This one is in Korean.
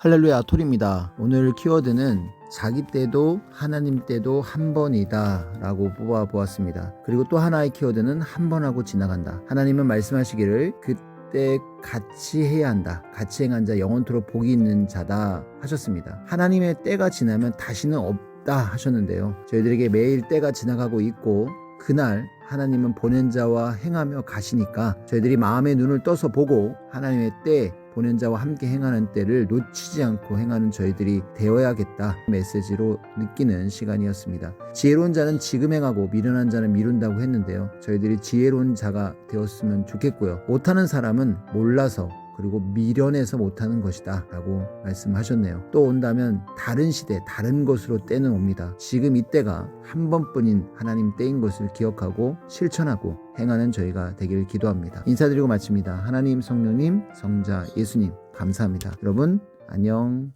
할렐루야 톨입니다. 오늘 키워드는 자기 때도 하나님 때도 한 번이다 라고 뽑아 보았습니다. 그리고 또 하나의 키워드는 한 번 하고 지나간다. 하나님은 말씀하시기를 그때 같이 해야 한다. 같이 행한 자 영원토록 복이 있는 자다 하셨습니다. 하나님의 때가 지나면 다시는 없다 하셨는데요. 저희들에게 매일 때가 지나가고 있고 그날 하나님은 보낸 자와 행하며 가시니까 저희들이 마음의 눈을 떠서 보고 하나님의 때 보낸 자와 함께 행하는 때를 놓치지 않고 행하는 저희들이 되어야겠다 메시지로 느끼는 시간이었습니다. 지혜로운 자는 지금 행하고 미련한 자는 미룬다고 했는데요. 저희들이 지혜로운 자가 되었으면 좋겠고요. 못하는 사람은 몰라서 그리고 미련해서 못하는 것이다 라고 말씀하셨네요. 또 온다면 다른 시대, 다른 것으로 때는 옵니다. 지금 이때가 한 번뿐인 하나님 때인 것을 기억하고 실천하고 행하는 저희가 되길 기도합니다. 인사드리고 마칩니다. 하나님, 성령님, 성자, 예수님, 감사합니다. 여러분, 안녕.